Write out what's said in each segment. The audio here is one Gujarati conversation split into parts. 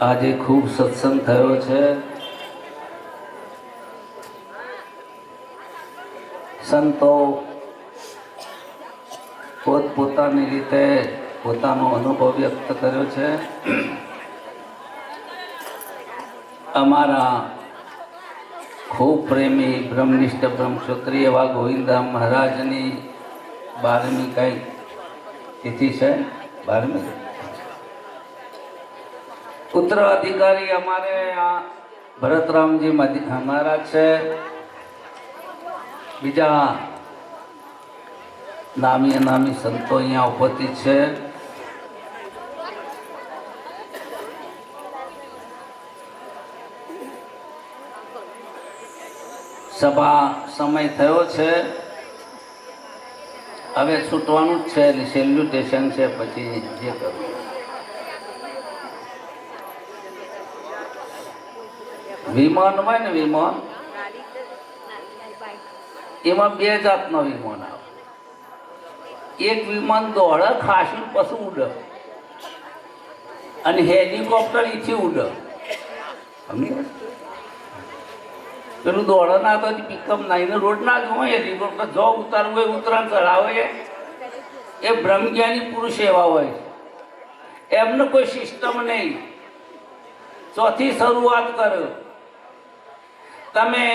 આજે ખૂબ સત્સંગ થયો છે. સંતો પોતપોતાની રીતે પોતાનો અનુભવ વ્યક્ત કર્યો છે. અમારા ખૂબ પ્રેમી, બ્રહ્મનિષ્ઠ, બ્રહ્મક્ષત્રિય એવા ગોવિંદા મહારાજની બારમી કઈ તિથિ છે? બારમી? ઉત્તરાધિકારી અમારે આ ભરતરામજી અમારા છે. બીજા નામી અનામી સંતો અહીંયા ઉપસ્થિત છે. સભા સમય થયો છે. હવે છૂટવાનું જ છે સેલ્યુટેશન છે, પછી જે કરવું. વિમાન હોય ને વિમાન? એમાં બે જાતનો વિમાન આવે. એક વિમાન દોડે, ખાસી પછી ઉડે. અને હેલિકોપ્ટર ઈથી ઉડે. પેલું દોડે ના તો પિકઅપ નાઈને રોડ ના જ હોય હેલિકોપ્ટર જો ઉતારવું હોય ઉતરાણ ચડાવે એ બ્રહ્મજ્ઞાની પુરુષ એવા હોય એમને કોઈ સિસ્ટમ નહીં. ચોથી શરૂઆત કર્યો તમે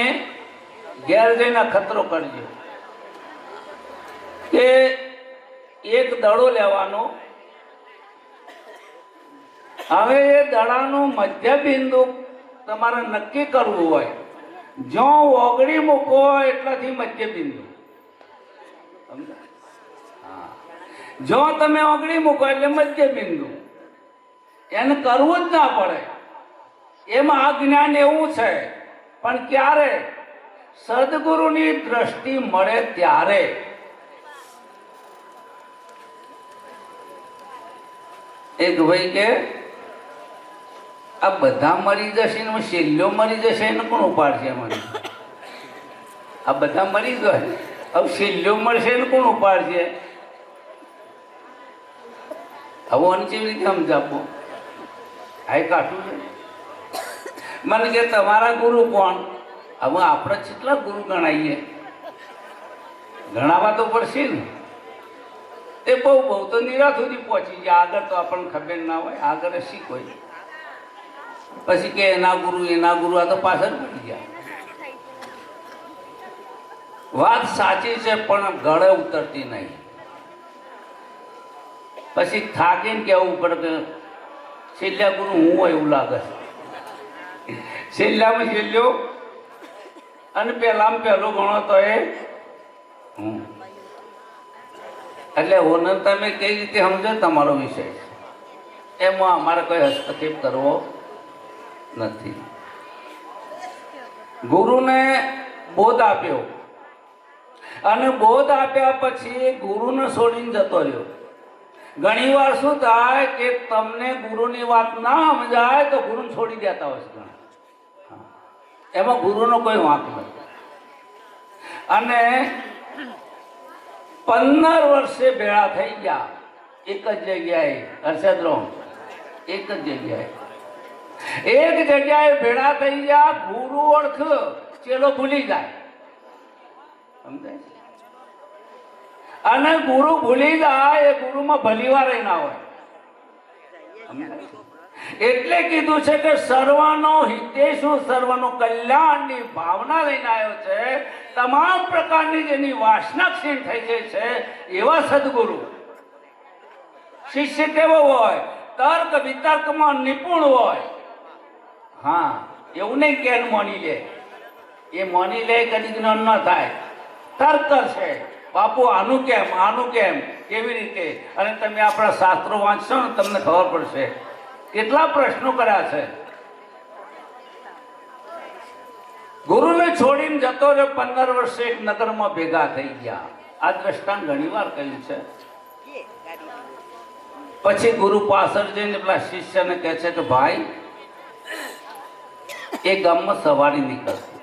ઘેર જઈને ખતરો કરજો. કે એક દડો લેવાનો. હવે એ દડાનું મધ્ય બિંદુ તમારે નક્કી કરવું હોય. જો ઓગળી મૂકો એટલાથી મધ્ય બિંદુ જો તમે ઓગળી મૂકો એટલે મધ્ય બિંદુ એને કરવું જ ના પડે. એમાં આ જ્ઞાન એવું છે. પણ ક્યારે? સદગુરુની દ્રષ્ટિ મળે ત્યારે. એક ભાઈ કે, આ બધા મરી જશે ને છેલ્લો મરી જશે એને કોણ ઉપાડશે મને? આ બધા મરી જાય હવે છેલ્લો મળશે એને કોણ ઉપાડશે? હવે અનચેવી રીતે સમજાવો? આ કાઠું છે મને કે તમારા ગુરુ કોણ? હવે આપણે કેટલા ગુરુ ગણાઈએ, ગણાવા તો પડશે ને. એ બહુ બહુ તો નિરાશ સુધી પહોંચી ગયા આગળ તો આપણને ખબર ના હોય, આગળ શીખ હોય પછી કે એના ગુરુ એના ગુરુ, આ તો પાછળ પડી ગયા. વાત સાચી છે, પણ ગળે ઉતરતી નહીં. પછી થાકીને કહેવું પડે કે, છેલ્લા ગુરુ હું હોય એવું લાગે છે. છેલ્લામાં છેલ્લો. અને પહેલામાં પહેલો ગણો તો એ હું. એટલે ઓનર તમે કઈ રીતે સમજો તમારો વિષય? એમાં અમારે કોઈ હસ્તક્ષેપ કરવો નથી. ગુરુને બોધ આપ્યો. અને બોધ આપ્યા પછી ગુરુને છોડીને જતો રહ્યો. ઘણી વાર શું થાય કે તમને ગુરુની વાત ના સમજાય તો ગુરુને છોડી દેતા હોય છે. એમાં ગુરુનો કોઈ વાંક નથી. અને પંદર વર્ષે ભેળા થઈ ગયા. એક જ જગ્યાએ, હર્ષદ એક જ જગ્યાએ. એક જગ્યાએ ભેળા થઈ ગયા, ગુરુ ઓળખ, ચેલો ભૂલી જાય. સમજાય અને ગુરુ ભૂલી જાય એ ગુરુમાં ભલીવાર ના હોય. સમજાય? એટલે કીધું છે કે સર્વનો હિતેશુ, સર્વનો કલ્યાણની ભાવના લઈને આવ્યો છે. તમામ પ્રકારની જેની વાસના ક્ષીણ થઈ ગઈ છે. એવા સદગુરુ. શિષ્ય કેવો હોય? તર્ક, વિતર્કમાં નિપુણ હોય. હા, એવું નહીં કે માની લે. એ માની લે કદી જ્ઞાન ન થાય. તર્ક છે. બાપુ, આનું કેમ? આનું કેમ? કેવી રીતે? અને તમે આપણા શાસ્ત્રો વાંચશો ને તમને ખબર પડશે. કેટલા પ્રશ્નો કર્યા છે. ગુરુને છોડીને જતો રહ્યો, પંદર વર્ષે એક નગરમાં ભેગા થઈ ગયા. આ દ્રષ્ટાંત ઘણી વાર કહ્યું છે. પછી ગુરુ પાછળ જઈને પેલા શિષ્યને કહે છે કે, ભાઈ, એ ગામમાં સવારી નીકળશે.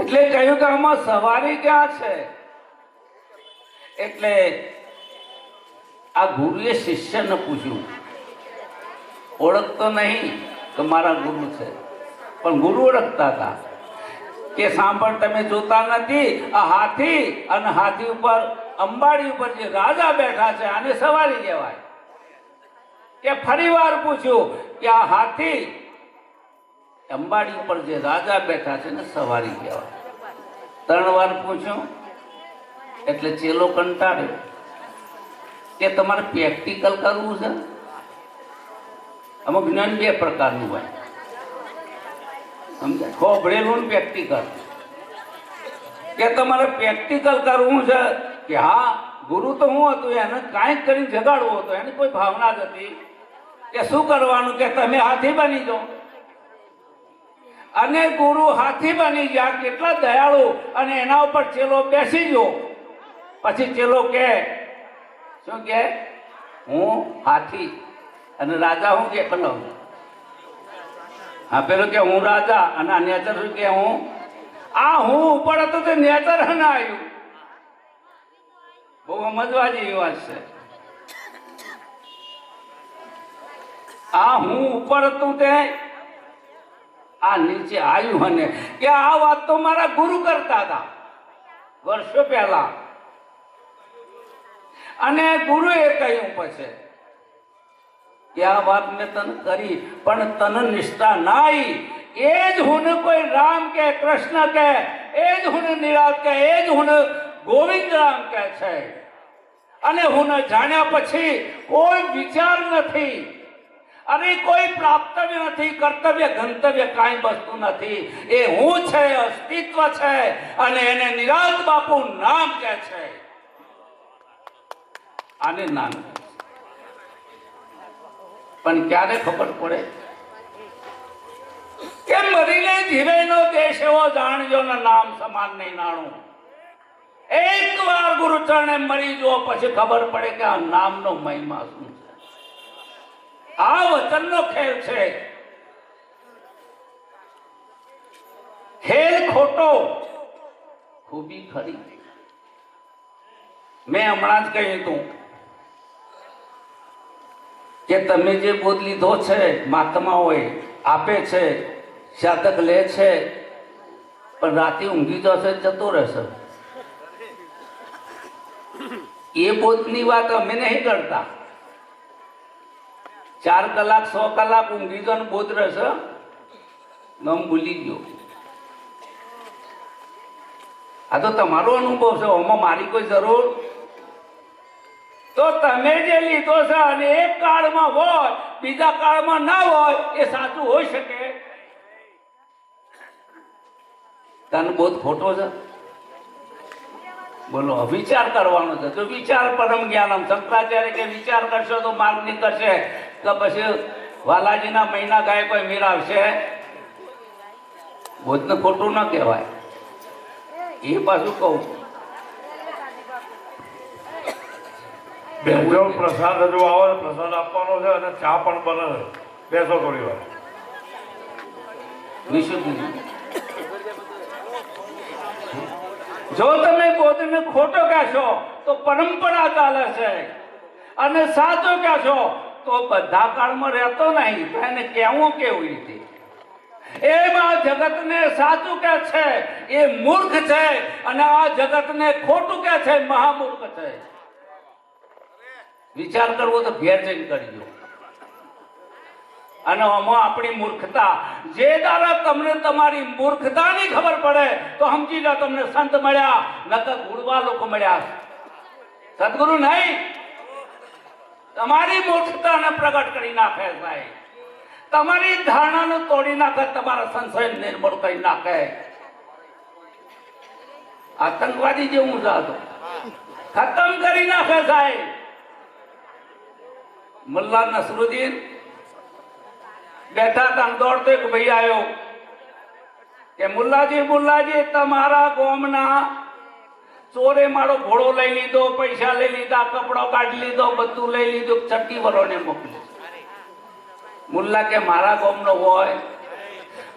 એટલે કહ્યું કે, આમાં સવારી ક્યાં છે? એટલે આ ગુરુએ શિષ્યને પૂછ્યું ઓળખતો નહીં કે મારા ગુરુ છે. પણ ગુરુ ઓળખતા હતા. કે સાંભળ તમે જોતા નથી. આ હાથી અને હાથી ઉપર અંબાડી ઉપર જે રાજા બેઠા છે, આને સવારી કહેવાય કે ફરી વાર પૂછ્યું કે આ હાથી અંબાડી ઉપર જે રાજા બેઠા છે ને સવારી કહેવાય ત્રણ વાર પૂછ્યું, એટલે ચેલો કંટાળ્યો કે તમારે પ્રેક્ટિકલ કરવું છે? અમુક જ્ઞાન બે પ્રકારનું હોય. સમજાય? ખોભળેલું પ્રેક્ટિકલ કે તમારે પ્રેક્ટિકલ કરવું છે કે હા, ગુરુ તો હું હતું, એને કાંઈક કરીને જગાડવું હતું, એની કોઈ ભાવના જ હતી. કે શું કરવાનું? કે તમે હાથી બની જાઓ. અને ગુરુ હાથી બની ગયા, કેટલા દયાળુ, અને એના ઉપર ચેલો બેસી ગયો. પછી ચેલો કે, શું કે? હું હાથી. અને રાજા હું કે પેલો હા, પેલો કે હું રાજા અને આ નેચર શું કે હું? આ હું ઉપર હતો તે નેચર ના આવ્યું બહુ સમજવા જેવી વાત છે. આ હું ઉપર હતું તે આ નીચે આવ્યું અને કે આ વાત તો મારા ગુરુ કરતા હતા. વર્ષો પહેલા. અને ગુરુએ કહ્યું પછી કે આ વાત મેં તન કરી, પણ તન નિષ્ઠા નાઈ. એ જ હું કોઈ રામ કે કૃષ્ણ કે, એ જ હું નિરાત કે, એ જ હું ગોવિંદ રામ કે છે. અને હું જાણ્યા પછી કોઈ વિચાર નથી. અને કોઈ પ્રાપ્તવ્ય નથી, કર્તવ્ય, ગંતવ્ય કાંઈ વસ્તુ નથી. એ હું છે, અસ્તિત્વ છે, અને એને નિરાત બાપુ નામ કે છે. આને નામ. પણ ક્યારે ખબર પડે? કે મરીને જીવેનો દેશ એવો જાણજો ને નામ સમાન નહીં નાણું. એક વાર ગુરુ ચરણે મરી જુઓ, પછી ખબર પડે કે આ નામનો મહિમા શું છે. આ વચનનો ખેલ છે. ખેલ ખોટો, ખૂબી ખરી. મેં હમણાં જ કહ્યું હતું કે તમે જે બોધ લીધો છે, મહાત્માઓએ આપે છે, સાધક લે છે, પણ રાતે ઊંઘી જશે જતો રહેશે. એ બોધની વાત અમે નહીં કરતા. ચાર કલાક, સો કલાક ઊંઘી જો બોધ રહેશે. નમ ભૂલી ગયો. આ તો તમારો અનુભવ છે, આમાં મારી કોઈ જરૂર તો તમે જે લીધો છે અને એક કાળમાં હોય, બીજા કાળમાં ના હોય, એ સાચું હોઈ શકે. તને બહુ ખોટો છે. બોલો, વિચાર કરવાનો છે. તો વિચાર પરમ જ્ઞાનમ, શંકરાચાર્ય કે વિચાર કરશો તો માર્ગ નીકળશે. તો પછી વાલાજીના મહિના ગાય કોઈ મેળવશે બોધને ખોટું ન કહેવાય. એ પાછું કહું બેસો પ્રસાદ હજુ આવે પ્રસાદ આપવાનો છે અને ચા પણ બને છે. બેસો થોડી વાર. જો તમે પોતાને ખોટો કહેશો તો પરંપરા ચાલે છે. અને સાચો કહેશો તો બધા કાળમાં રહેતો નહીં તો એને કહેવું કેવી રીતે? એમ આ જગતને સાચું કે છે એ મૂર્ખ છે અને આ જગતને ખોટું કે છે મહામૂર્ખ છે. વિચાર કરવો તો ઘેર જઈને કરજો અને હમો આપણી મૂર્ખતા, જે દાડા તમને તમારી મૂર્ખતાની ખબર પડે, તો સમજી લો તમને સંત મળ્યા, નકર ગુડવા લોકો મળ્યા સદગુરુ નહીં. તમારી મૂર્ખતાને પ્રગટ કરી નાખે સાહેબ. તમારી ધારણાને તોડી નાખે, તમારા સંશય નિર્મૂળ કરી નાખે. આતંકવાદી જેવું જાતો ખતમ કરી નાખે સાહેબ. મુલ્લા નસરુદ્દીન બેઠા હતા દોડતો એક ભાઈ આવ્યો કે મુલ્લાજી મુલ્લાજી તમારા ગોમના ચોરે મારો ઘોડો લઈ લીધો પૈસા લઈ લીધા કપડો કાઢી લીધો બધું લઈ લીધું ચટ્ટી વરોને મોકલી મુલ્લા કે મારા ગોમનો હોય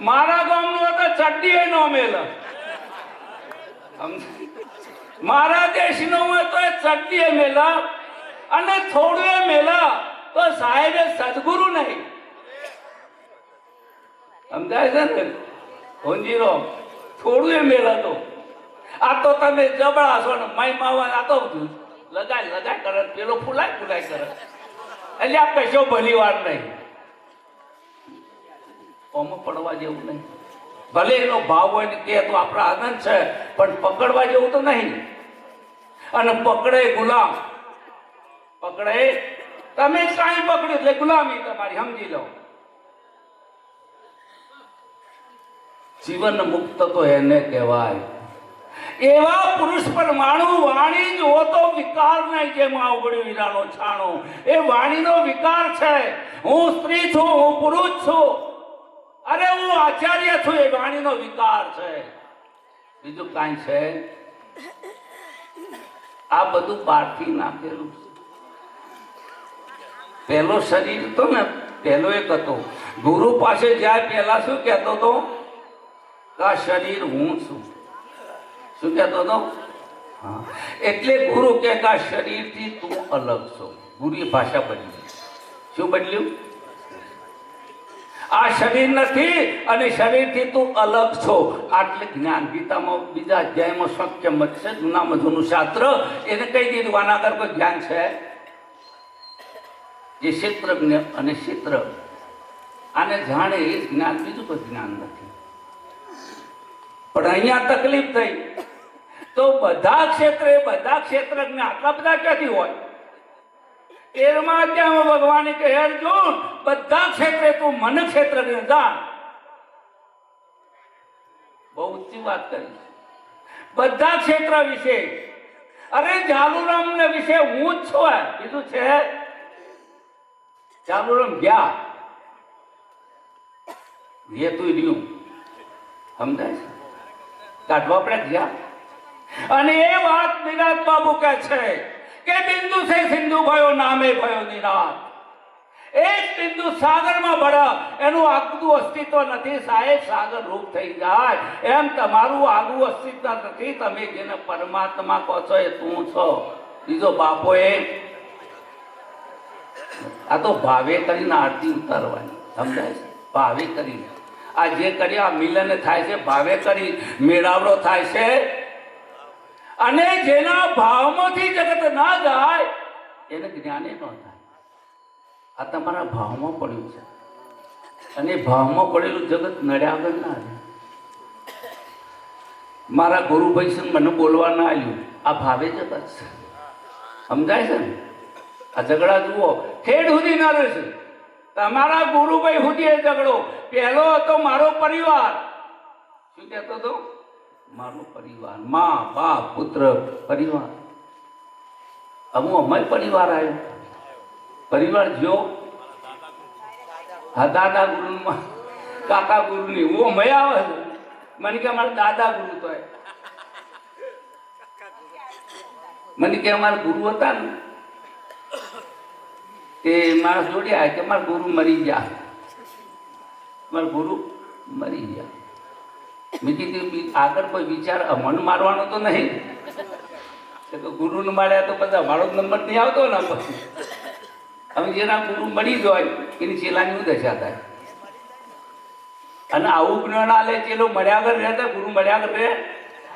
મારા ગોમનો તો ચડ્ડી નો મેલ મારા દેશનો હોય તો એ ચડ્ડી મેલા અને થોડું મેલા તો સાહેબે સદગુરુ નહીં. સમજાય છે ને? હોંજીરો થોડું એ મેલ હતો. આ તો તમે જબડા છો ને માય માવા આ તો લગાય લગાય કરે. પેલો ફૂલાય ફૂલાય કરે. એટલે આ કશો ભલી વાર નહીં. ઓમાં પડવા જેવું નહીં. ભલે એનો ભાવ હોય ને કે તો આપણો આનંદ છે, પણ પકડવા જેવું તો નહીં. અને પકડે ગુલામ. પકડે તમે કાંઈ પકડ્યું એટલે ગુલામી તમારી, સમજી લો. જીવન મુક્ત તો એને કહેવાય. એવા પુરુષ પર માણું વાણી જ હોતો વિકાર નહીં જેમ આવડ્યું હીરાનો છાણો. એ વાણીનો વિકાર છે. હું સ્ત્રી છું, હું પુરુષ છું. અરે હું આચાર્ય છું, એ વાણીનો વિકાર છે. બીજું કાંઈ છે? આ બધું બહારથી નાખેલું છે. પહેલો શરીર હતો ને પહેલો એક હતો. ગુરુ પાસે જાય પહેલા શું કહેતો હતો? આ શરીર હું છું? શું કહેતો હતો? હા. એટલે ગુરુ કે આ શરીરથી તું અલગ છો. ગુરુએ ભાષા બદલી. શું બદલ્યું? આ શરીર નથી અને શરીરથી તું અલગ છો. આટલે જ્ઞાન ગીતામાં બીજા અધ્યાયમાં શક્ય મત છે. જૂના મધુનું શાસ્ત્ર. એને કહી દીધું આના આગળ જ્ઞાન છે? જે ક્ષેત્રજ્ઞ અને ક્ષેત્ર, આને જાણે એ જ્ઞાન બીજું કોઈ જ્ઞાન નથી. પણ અહીંયા તકલીફ થઈ. તો બધા ક્ષેત્રે બધા ક્ષેત્રજ્ઞ આટલા બધા ક્યાંથી હોય? એમાં અધ્યાયમાં ભગવાને કહે, અર્જુન, બધા ક્ષેત્રે તું મન ક્ષેત્રજ્ઞ જાણ બહુ ઊંચી વાત કરી. બધા ક્ષેત્ર વિશે. અરે જાલુરામ ને વિશે હું જ છું બીજું છે જાલુરામ ગયા. એ તું રહ્યું સમજાય કાઢવા પડે ગયા? અને એ વાત નિરાત બાબુ કહે છે કે બિંદુ છે સિંધુ ભયો, નામે ભયો નિરાત. એક બિંદુ સાગરમાં ભળે એનું આગવું અસ્તિત્વ નથી સાહેબ, સાગર રૂપ થઈ જાય. એમ તમારું આગવું અસ્તિત્વ નથી. તમે જેને પરમાત્મા કહો છો એ તું છો. બીજો બાપો એ આ તો ભાવે કરીને આરતી ઉતારવાની, સમજાય છે? ભાવે કરીને. આ જે કરી, આ મિલન થાય છે, ભાવે કરી, મેળાવડો થાય છે. અને જેના ભાવમાંથી જગત ના જાય, એને જ્ઞાને ન થાય. આ તમારા ભાવમાં પડ્યું છે. અને ભાવમાં પડેલું જગત નડ્યા વગર ના રહે. મારા ગુરુભાઈ મને બોલવા ના આવ્યું. આ ભાવે જગત છે. સમજાય છે ને? આ ઝઘડા જુઓ, ઠેઠ સુધી ના રહેશે તમારા ગુરુભાઈ સુધી એ ઝઘડો. પહેલો હતો મારો પરિવાર. શું કહેતો હતો? મારો પરિવાર. મા, બાપ, પુત્ર, પરિવાર. અમુ અમારે પરિવાર આવ્યો. પરિવાર જો હા, દાદા ગુરુમાં. કાકા ગુરુની. હું મય આવે છે. મને કે અમારા દાદા ગુરુ તો. મને કે અમારા ગુરુ હતા ને. તે માણસ જોડ્યા કે મારા ગુરુ મરી ગયા. મારા ગુરુ મરી ગયા. મેં કીધું આગળ કોઈ વિચાર મન મારવાનો તો નહીં. તે ગુરુને માર્યા તો બધા મારો નંબર નહીં આવતો ને પછી હવે જેના ગુરુ મળી જ હોય, એની ચેલાની શું દશા થાય? અને આવું જ્ઞાન આલે ચેલો મળ્યા વગર રહેતા, ગુરુ મળ્યા વગર રહે?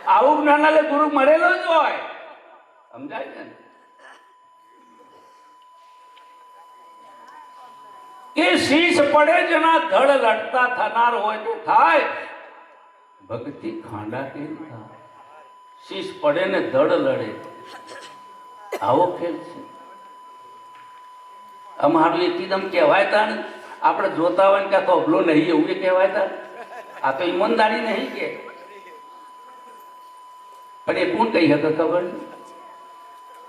આવું જ્ઞાન આલે ગુરુ મળેલો જ હોય. સમજાય છે ને? કે શીશ પડે જેના ધડ લડતા થનાર હોય તે થાય. ભક્તિ ખાંડા કેમ થાય? શીશ પડે ને ધડ લડે. આવો ખેલ છે. અમારું એકદમ કહેવાય તા ને, આપણે જોતા હોય ને તો અભલો નહીં, એવું એ કહેવાય તા આ તો ઈમાનદારી નહીં કે. પણ એ કોણ કહી શકે ખબર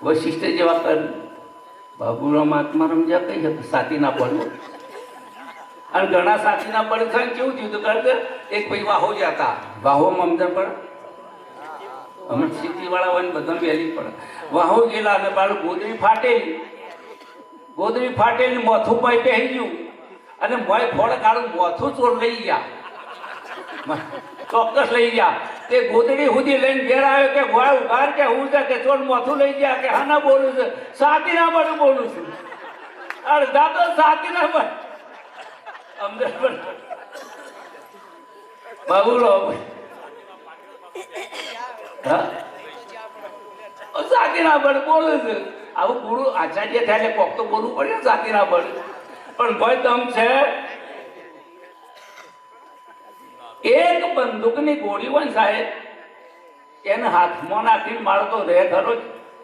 વશિષ્ઠ જેવા કર બાબુરામ આત્મા રમજા કહી શકે સાથી ના પડવું અને ઘણા સાથી ના પડે થાય કેવું થયું હતું? કારણ કે એક ભાઈ વાહો જતા. વાહોમાં સમજણ પણ અમે સિટીવાળા હોય ને બધા વહેલી પડે. વાહો ગયેલા અને બાળક ગોદરી ફાટેલી. ગોદરી ફાટેલી મોથું પાઈ પહેરી ગયું. અને મોય ફોડ કાઢું મોથું ચોર લઈ ગયા. ચોક્કસ લઈ ગયા. તે ગોદડી સુધી લઈને ઘેર આવ્યો કે ભોય ઉઘાર કે હું છે કે ચોર મોથું લઈ ગયા કે હા ના બોલું છે. સાથી ના પડે બોલું છું. અડધા તો સાથી ના પડે અમને પણ બબુલો હા? સાતીના બળ બોલે છે. આવું ગુરુ આચાર્ય થયા એટલે કોક તો બોલવું પડે ને સાતીના બળ પણ ભાઈ તમ છે. એક બંદૂકની ગોળી હોય સાહેબ, એને હાથમાં નાખી મારતો રે ખરો.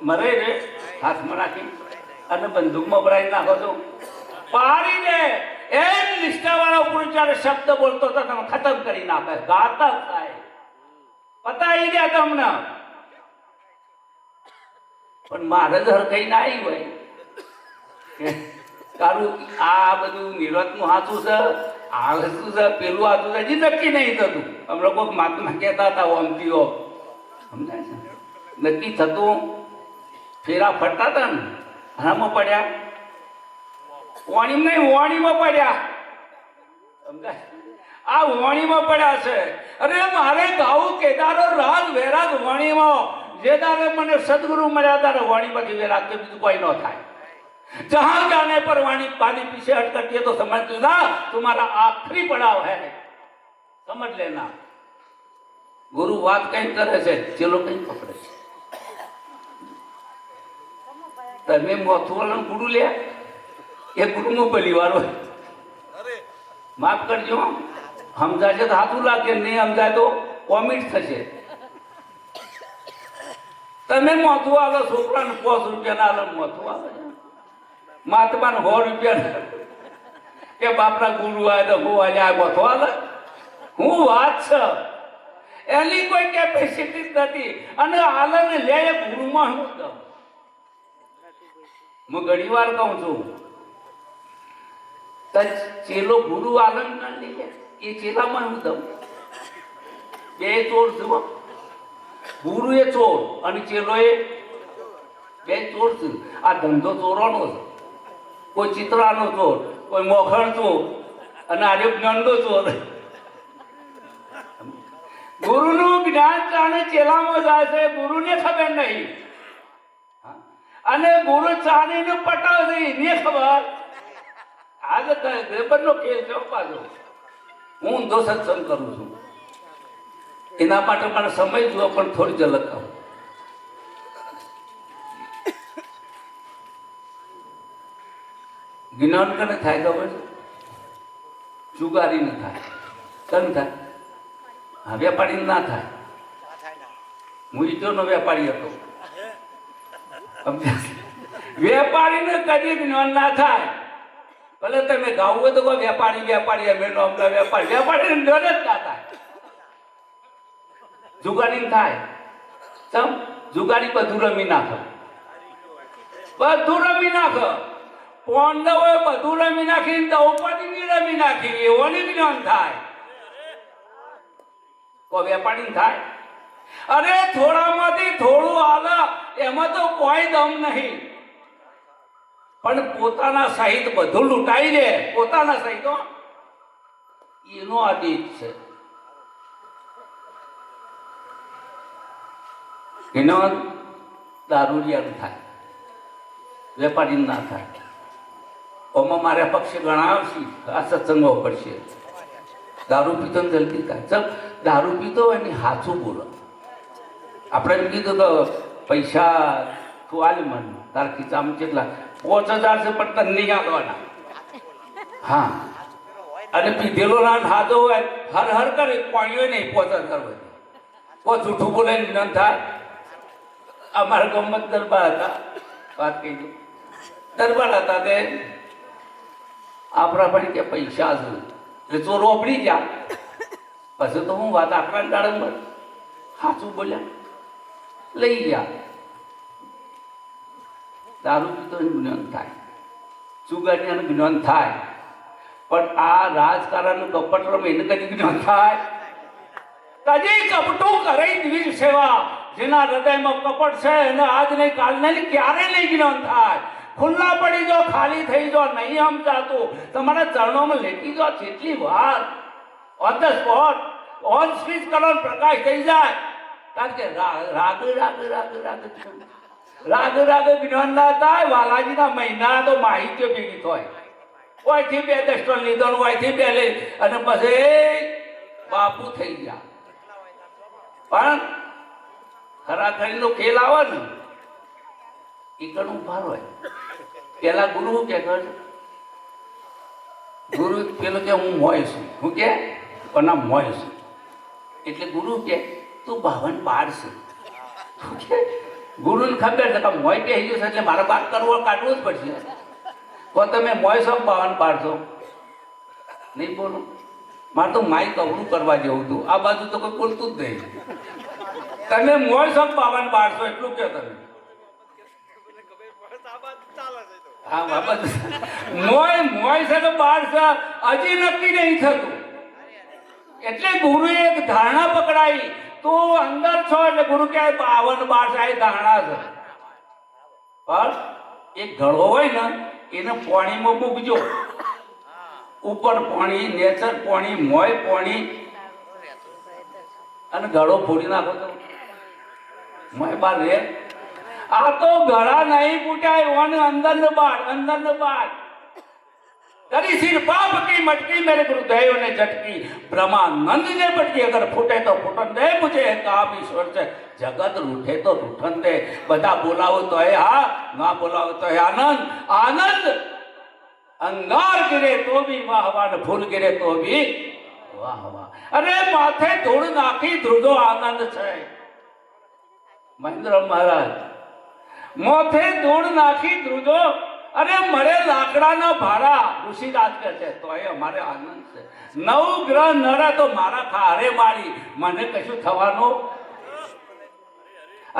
મરે રે. હાથમાં નાખી અને બંદૂકમાં ભરાઈ નાખો છો. પાડી દે. એમ નિષ્ઠાવાળા જ્યારે શબ્દ બોલતો તો તમે ખતમ કરી નાખે. ઘાતક થાય. પતાવી દે તમને. પણ મારે જ હરખાઈ ના આવી હોય. કે તારું આ બધું નિરતનું હાથું છે, આ હાથું છે, પેલું હાથું છે, હજી નક્કી નહીં થતું. હમણાં કોઈક મહાત્મા કહેતા હતા ઓમથી ઓમ સમજાય નક્કી થતું. ફેરા ફરતા હતા ને હામાં પડ્યા. ઓણીમ નહીં ઓણીમાં પડ્યા. સમજાય? આ વણીમાં પડ્યા છે. અરે, મારે ગાવું કેદારો રાગ વેરાગ વાણીમાં. જે તારે મને સદગુરુ મળ્યા તારે વણીમાંથી વેરાગ કે બીજું કોઈ ન થાય. જહાં જાને પર વાણી પાની પીછે અટકટીએ તો સમજ લેના તમારા આખરી પડાવ હે. સમજ લેના ગુરુ વાત કઈ કરે છે, ચેલો કઈ પકડે છે. તમે મોથું વાળા ગુરુ લે એ પરિવાર હોય. માફ કરજો સમજાશે તો હાથું લાગે નહીં સમજાય તો કોમિટ થશે. તમે મોથું આવે છોકરાને પાંચ રૂપિયા આવે મોથું આવે. મહાત્માને સો રૂપિયા કે બાપના ગુરુ આવે તો હું આજે આ મોથો આવે. હું વાત છે. એની કોઈ કેપેસિટી જ નથી. અને આલન લે ગુરુમાં હું દઉં હું ઘણી વાર કહું છું. ચેલો ગુરુ આનંદ ના લે એ ચેલામાં હું દઉં? બે ચોર જુઓ. ગુરુ એ ચોર અને ચેલો એ બે ચોર છે. આ ધંધો ચોરોનો છે. કોઈ ચિત્રાનો ચોર, કોઈ મોખણ ચોર અને આજે જ્ઞાનનો ચોર. ગુરુનું જ્ઞાન ચાને ચેલામાં જાય છે, ગુરુને ખબર નહીં. અને ગુરુ ચાલીને પટાવ છે એને ખબર? આજે ગેબરનો ખેલ છે, હો પાછો. હું ઊંધો સત્સંગ કરું છું. એના માટે પણ સમય જુઓ પણ થોડી ઝલક કહું જ્ઞાન કને થાય ખબર? છે જુગારી ન થાય. કેમ થાય? હા વેપારી ના થાય. હું ઈટોનો વેપારી હતો? વેપારીને કદી જ્ઞાન ના થાય. ભલે તમે ગાવું હોય તો વેપારી વેપારી, અમે નો અમને વેપારી. વેપારી જ્ઞાન જ ના થાય. જુગારી થાય. સમ જુગારી બધું રમી નાખો. બધું રમી નાખે. પાંડવોએ બધું રમી નાખી દ્રૌપદીની રમી નાખી એવોની જ્ઞાન થાય. કોઈ વેપારી થાય? અરે થોડામાંથી થોડું હાલ, એમાં તો કોઈ દમ નહીં. પણ પોતાના સહિત બધું લૂંટાઈ લે. પોતાના સહિત, હો. એનો આદિત છે. એનો દારૂડિયાનું થાય. વેપારી ના થાય. ઓમાં મારે પક્ષે ગણાવશે, આ સત્સંગો પડશે દારૂ પીતો ને જલ્દી થાય. ચલ, દારૂ પીતો હોય ને હાથું બોલો. આપણે એમ કીધું તો પૈસા તું આલી મન. તાર ખીચામાં કેટલા પાંચ હજાર છે પણ તન નહીં આલવાના હા. અને પીધેલો ના હાથો હોય, હર હર કરે, પાણીઓ નહીં પાંચ હજાર હોય કોઈ જૂઠું બોલે ન થાય. અમારા ગમત દરબાર હતા. વાત કહી દઉં. દરબાર હતા તે. આપણા પણ કે પૈસા છે. એટલે ચોર ઓપડી ગયા. પછી તો હું વાત આપણા દાડમ સાચું બોલ્યા. લઈ ગયા. દારૂ પીતો જ્ઞાન થાય. સુગન્યાનું જ્ઞાન થાય. પણ આ રાજકારણ કપટ રમે એને કદી જ્ઞાન થાય. કદી કપટું કરે દ્વિજ સેવા જેના હૃદયમાં કપટ છે એને આજ નહીં કાલ નહીં ક્યારે નહીં જ્ઞાન થાય. ખુલ્લા પડી જો, ખાલી થઈ જો, નહીં આમ સમજાતું તમારા ચરણોમાં લેતી જો, જેટલી વાર. On the spot on speech કરો પ્રકાશ થઈ જાય. કારણ કે રાગ રાગ રાગ રાગ. રાગ રાગ જ્ઞાન ના થાય, વાલાજીના મહિના તો માહિતીઓ ભેગી થાય ઓયથી બે દસ્ટો લીધો ને ઓયથી બે લે અને પછી બાપુ થઈ ગયા. પણ ખરા નો ખેલ આવે ને, એ ઘણું ભાર હોય પેલા ગુરુ શું કે ગુરુ પેલો કે હું મોય છું. હું કે? પણ આમ મોય છું. એટલે ગુરુ કે, તું બાવન પાડશે છે. ગુરુને ખબર છે કે મોય કે ગયું છે એટલે મારે બાર કરવો કાઢવું જ પડશે. તો તમે મોય છો પાવન પાડશો? નહીં બોલો? મારે તો માય કવરું કરવા જેવું હતું. આ બાજુ તો કોઈ બોલતું જ નહીં. તમે મોય છો પાવન પાડશો એટલું કહો તમે. હા, બાબત મોય મોય છે તો છે હજી નક્કી નહીં થતું. એટલે ગુરુએ એક ધારણા પકડાઈ. તું અંદર છો એટલે ગુરુ કે બાવન છે ધારણા છે. પણ એ ઘડો હોય ને, એને પાણીમાં મૂકજો. ઉપર પાણી, નેચર પાણી, મોય પાણી. અને ઘડો ફોડી નાખો તો. મોય બાર રે. આ તો ઘડા નહીં ફૂટાય, ઓને અંદર ને બાર, અંદર ને બાર. तरी सिर बाप की मटकी मेरे गुरुदेव ने झटकी। ब्रह्मानंद ने बटकी, अगर फूटे तो फूटन दे मुझे काम ईश्वर से। जगत रूठे तो रूठन दे। बता बोलाओ तो है, हा। ना बोलाओ तो है आनंद। आनंद, अंगार गिरे तो भी वाह वाह फूल गिरे तो भी। वाह वाह। अरे, माथे धुड़ नाकी ध्रुदो आनंद छे महेंद्र महाराज, मोथे ना नाकी ध्रुदो અરે મળે લાકડાના ભારા ઋષિદાસ કે છે તો એ અમારે આનંદ છે. નવ ગ્રહ નડે તો મારા ખારે મારી, મને કશું થવાનું?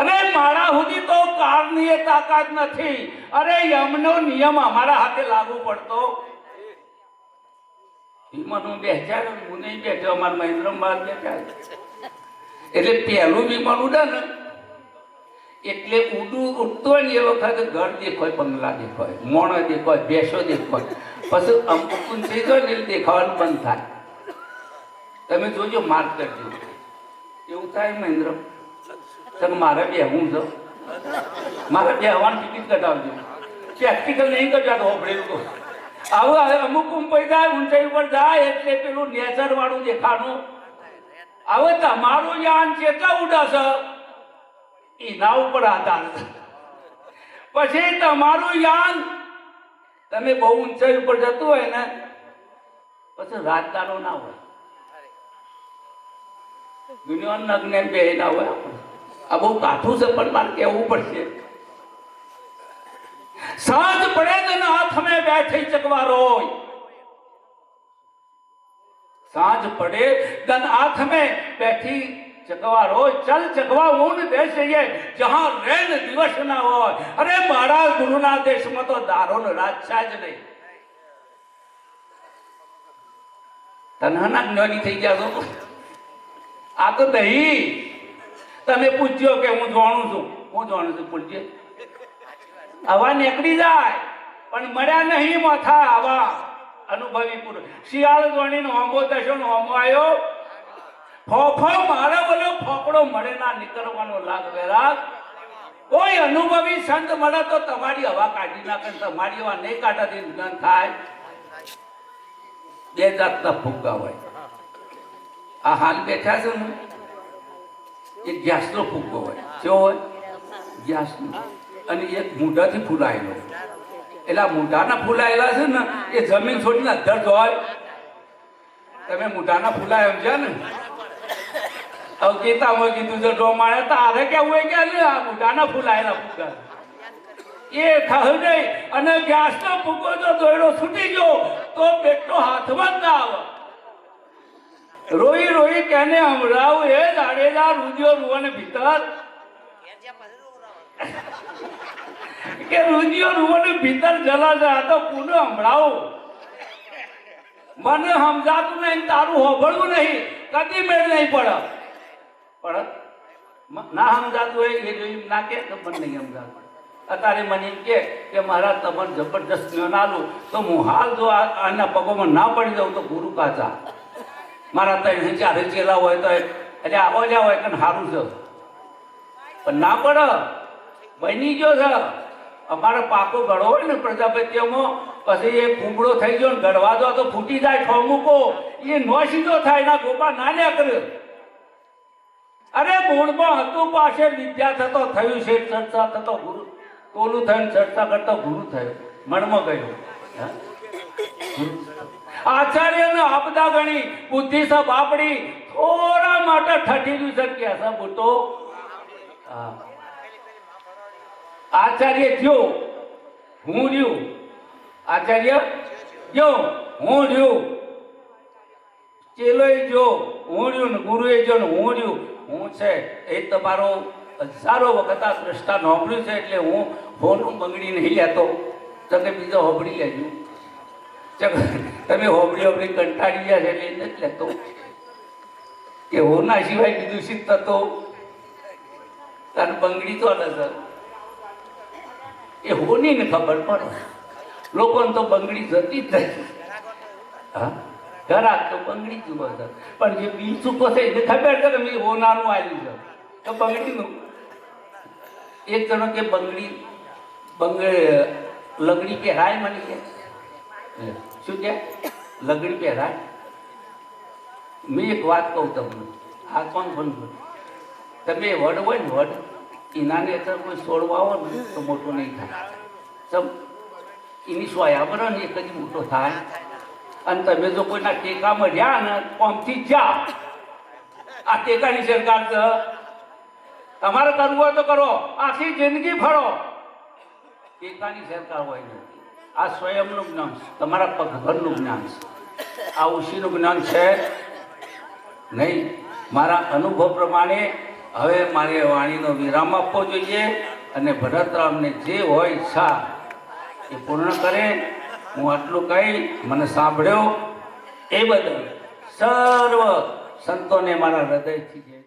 અરે મારા સુધી તો કારની એ તાકાત નથી. અરે યમનો નિયમ અમારા હાથે લાગુ પડતો. વિમાન હું બેસ્યા હું નહીં બેઠ્યો, અમારા મહેન્દ્ર બેઠા એટલે પહેલું વિમાન ઉડે ને એટલે ઉડું ઉડતો હોય ને એ વખતે ઘર દેખાય, બંગલા દેખાય, મોણો દેખાય, ભેંસો દેખાય. પછી અમુક થઈ જાય ને દેખાવાનું બંધ થાય. તમે જોજો માર્ક કરજો. એવું થાય મહેન્દ્ર તમે મારે બેહવું છે? મારે બેહવાની ટિકિટ કઢાવજો. પ્રેક્ટિકલ નહીં કરજો હોભળેલું આવું હવે અમુક ઊંચાઈ જાય, ઊંચાઈ ઉપર જાય, એટલે પેલું નેચર વાળું દેખાનું હવે તમારું યાન કેટલા ઉડાશે એના ઉપર આધાર પછી તમારું યાન, તમે બહુ ઊંચાઈ ઉપર જતું હોય ને, પછી રાજદારો ના હોય. દુનિયાના નગ્ને બે ના હોય આ બહુ કાઠું છે, પણ મારે કહેવું પડશે. સાંજ પડે ને હાથ અમે બેઠી ચકવારો સાંજ પડે દન હાથ અમે બેઠી ચકવા ચલ ચકવા ઊન દેશ એ. જહાં રેન દિવસ ના હોય. અરે મારા ગુરુના દેશમાં તો દારોનો રાજા જ નહીં. તનહાના જ્ઞાની થઈ ગયા છો? આ તો દહીં. તમે પૂછ્યો કે હું જાણું છું. હું જાણું છું, પૂછજે. આવા નીકળી જાય, પણ મળ્યા નહીં માથા આવા. અનુભવી પુરુષ શિયાળ જોણીનો હોમો દશો હોમો આવ્યો ફોફો મારા બોલો ફોકડો મળે ના નીકળવાનો લાગ વેરાગ. કોઈ અનુભવી સંત મળે તો તમારી હવા કાઢી નાખે, તમારી હવા નહીં કાઢાથી જ્ઞાન થાય. બે જાતના ફુગ્ગા હોય. આ હાલ બેઠા છે ને? એ ગેસનો ફુગ્ગો હોય. કેવો હોય? ગેસનો. અને એક મૂઢાથી ફૂલાયેલો એટલે આ મૂઢાના ફૂલાયેલા છે ને, એ જમીન છોડીને અધર હોય. તમે મૂઢાના ફૂલાય સમજ્યા ને? હવે ગીતામાં કીધું છે ડોમાણે તારે કેવું હોય કે લે આ મૂઢાના ફૂલાયેલા ફુગ્ગા. એ થયું નહીં, અને ગેસનો ફુગ્ગો જો દોયડો છૂટી ગયો, તો બેટો હાથમાં જ ના આવે. રોઈ રોઈ કેને હમરાવું એ જાડેજા રૂજ્યો રૂવાને ભીતર. કે રૂજ્યો રૂવાને ભીતર જલા આ તો પૂરું હમરાવું મને સમજાતું નહીં, તારું હોભળવું નહીં, કદી મેળ નહીં પડે. પણ ના સમજાતું હોય એ જોઈ ના કે, તો મને નહીં સમજાતું અત્યારે મને કે કે મારા તમને જબરદસ્ત જ્ઞાન તો હું હાલ જો આના પગોમાં ના પડી જાઉં તો ગુરુ કાચા મારા ત્રણ ચાર ચેલા હોય તો એટલે આવો જ્યાં હોય કે સારું છે. પણ ના પડે. બની ગયો છે. અમારો પાકો ગળો હોય ને પ્રજાપતિઓમાં, પછી એ કુંબળો થઈ ગયો ને ગળવાદો તો ફૂટી જાય ઠો મૂકો એ નો સીધો થાય ના ગોપા નાન્યા કરે. અરે મૂળમાં હતું પાસે વિદ્યા થતો થયું છે, ચર્ચા થતો ગુરુ પોલું થયું, ચર્ચા કરતો ગુરુ થયો, મનમાં આચાર્ય આચાર્યને આપદા ગણી, બુદ્ધિ સબ આપડી, થોડા માટે ઠઠી રહ્યું છે, કે સબ તો. આચાર્ય થયો, હું રહ્યું? આચાર્ય જો હું રહ્યું? ચેલોય જો હું રહ્યું ને ગુરુએ જો ને હું રહ્યું? હું છે એ તમારો હજારો વખત આ દ્રષ્ટા નોંધ્યું છે એટલે હું હોનું બંગડી નહીં લેતો. તમે બીજો હોબળી લેજો. તમે હોબળી હોબળી કંટાળી ગયા છે એટલે નથી લેતો. કે હોના સિવાય શીખ થતો. તાર બંગડી તો નજર એ હોની ને ખબર પડે. લોકોને તો બંગડી જતી જ નથી. હા? ઘરાક તો બંગડી ચૂકો છે પણ જે બી ચૂકો છે એને ખબર છે કે મેં હોનાનું આવ્યું છે? તો બંગડીનું. એક જણો કે બંગડી બંગડી લગડી પહેરાય મને કે. શું કે? લગડી પહેરાય. મેં એક વાત કહું તમને. આ કોણ પણ તમે વડ હોય ને વડ એનાને અત્યારે કોઈ છોડવા આવો ને તો મોટો નહીં થાય. એની સોયા બનો ને જ મોટો થાય. અને તમે જો કોઈના ટેકામાં રહ્યા ને કોમથી જા. આ ટેકાની સરકાર છે. તમારે કરવું હોય તો કરો. આખી જિંદગી ફરો. ટેકાની સરકાર હોય નથી આ સ્વયંનું જ્ઞાન તમારા પગભરનું જ્ઞાન છે. આ ઉશીનું જ્ઞાન છે. નહીં, મારા અનુભવ પ્રમાણે હવે મારે વાણીનો વિરામ આપવો જોઈએ અને ભરતરામને જે હોય ઈચ્છા એ પૂર્ણ કરે. હું આટલું કહી મને સાંભળ્યો. એ બદલ સર્વ સંતોને મારા હૃદયથી